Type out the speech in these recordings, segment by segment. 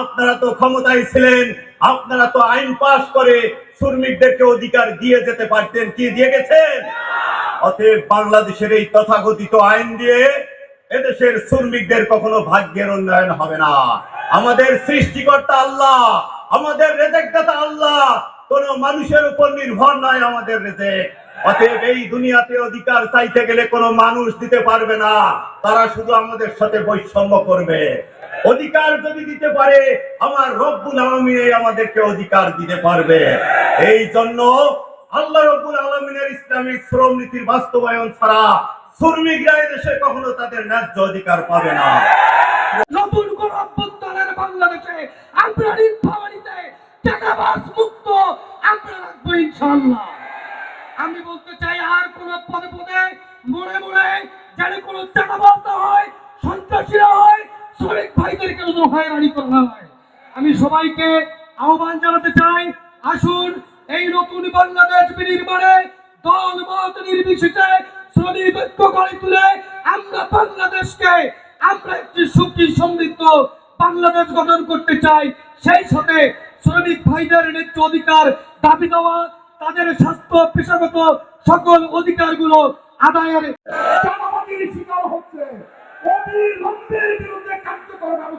আপনারা তো ক্ষমতায় ছিলেন, আপনারা তো আইন পাশ করে শ্রমিকদেরকে অধিকার দিয়ে যেতে পারতেন। কি দিয়ে গেছেন? অতএব বাংলাদেশের এই তথাকথিত আইন দিয়ে এদেশের শ্রমিকদের কখনো ভাগ্যের উন্নয়ন হবে না। আমাদের সৃষ্টিকর্তা আল্লাহ, আমাদের রেজেকদাতা আল্লাহ, কোন মানুষের উপর নির্ভর নয় আমাদের রেজেক। অতএব এই দুনিয়াতে অধিকার চাইতে গেলে কোনো মানুষ দিতে পারবে না। তারা শুধু আমাদের সাথে বৈষম্য করবে। অধিকার যদি দিতে পারে, আমার রব্বুল আলমিনে আমাদেরকে অধিকার দিতে পারবে। এই জন্য আল্লাহ রব্বুল আলমিনের ইসলামিক শ্রম নীতির বাস্তবায়ন ছাড়া শ্রমিকরা দেশে কখনো তাদের ন্যায্য অধিকার পাবে না। আমি বলতে চাই, আর কোন পদে পদে, মনে মনে যেন কোনো টাকাবাজ না হয় ভাইদেরকে যেন হয়রানি করা হয় আমি সবাইকে আহ্বান জানাতে চাই, আসুন এই নতুন বাংলাদেশ বিনির্মাণে দল মত নির্বিশেষে শ্রমিক ঐক্য গড়ে তুলে আমরা বাংলাদেশকে, আমরা একটি সুখী, সমৃদ্ধ বাংলাদেশ গঠন করতে চাই। সেই সাথে শ্রমিক ভাইদের ন্যায্য অধিকার দাবি দেওয়া, তাদের স্বাস্থ্য, পেশাগত সকল অধিকারগুলো আদায়ের শিকার হচ্ছে। কার্যকর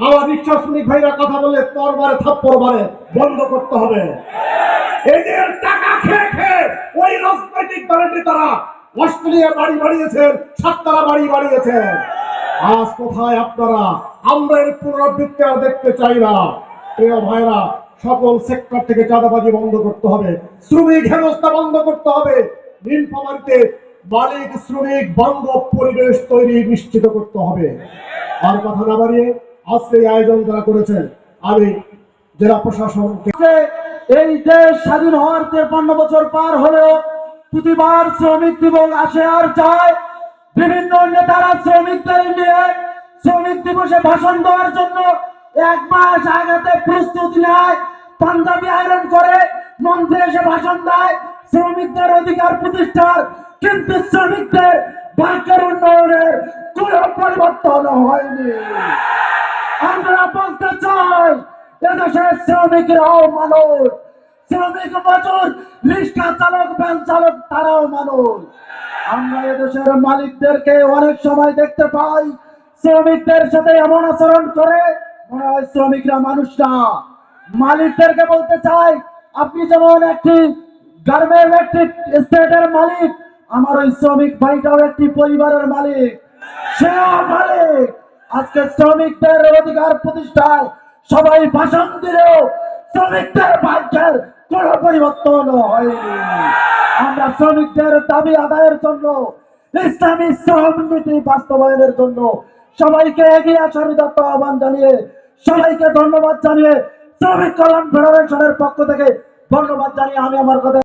আমার শ্রমিক ভাইরা কথা বলে, তরবারে, থাপ্পড় মারে, বন্ধ করতে হবে। এদের টাকা খেয়ে খেয়ে ওই রাজনৈতিক দলের নেতারা অস্ট্রেলিয়া বাড়ি বাড়িয়েছেন সাততলা বাড়ি বাড়িয়েছেন আজ কোথায় আপনারা? আমরা এর পুনরাবৃত্তি আর দেখতে চাই না। প্রিয় ভাইরা, সকল সেক্টর থেকে চাঁদাবাজি বন্ধ করতে হবে, শ্রমিক হেনস্থা বন্ধ করতে হবে। নীলফামারীতে মালিক, শ্রমিক, বান্ধব পরিবেশ তৈরি নিশ্চিত করতে হবে। আর কথা না বাড়িয়ে আজকে আয়োজন যারা করেছেন, আমি জেলা প্রশাসনকে এই দেশ স্বাধীন হওয়ার তেপান্ন বছর পার হলেও প্রতিবার শ্রমিক দিবস আসে আর যায়। বিভিন্ন নেতারা শ্রমিকদের নিয়ে শ্রমিক দিবসে ভাষণ দেওয়ার জন্য এক মাস আগাতে প্রস্তুতি নেয়। পাঞ্জাবি আয়রন করে মঞ্চে এসে ভাষণ দেয় শ্রমিকদের অধিকার প্রতিষ্ঠার। কিন্তু শ্রমিকদের ভাগ্যের উন্নয়নের কোনো পরিবর্তন হয়নি। আমরা বলতে চাই, এদেশের মানুষ। শ্রমিক রিক্সা চালক চালক, তারাও মানুষ। আমরা এদেশের মালিকদেরকে অনেক সময় দেখতে পাই, শ্রমিকদের সাথে এমন আচরণ করে, মনে হয় শ্রমিকরা মানুষ না মালিকদেরকে বলতে চাই, আপনি যেমন একটি গার্মেন্ট একটি স্টেটের মালিক, আমার ওই শ্রমিক ভাইটাও একটি পরিবারের মালিক। সেও মালিক। আজকে শ্রমিকদের অধিকার প্রতিষ্ঠায় সবাই ভাষণ দিলেও শ্রমিকদের ভাগ্যের কোনো পরিবর্তন হয়নি। আমরা শ্রমিকদের দাবি আদায়ের জন্য, ইসলামী শ্রম নীতি বাস্তবায়নের জন্য সবাইকে এগিয়ে আসার দত্ত আহ্বান জানিয়ে, সবাইকে ধন্যবাদ জানিয়ে শ্রমিক কল্যাণ ফেডারেশনের পক্ষ থেকে ধন্যবাদ জানিয়ে আমি আমার কথা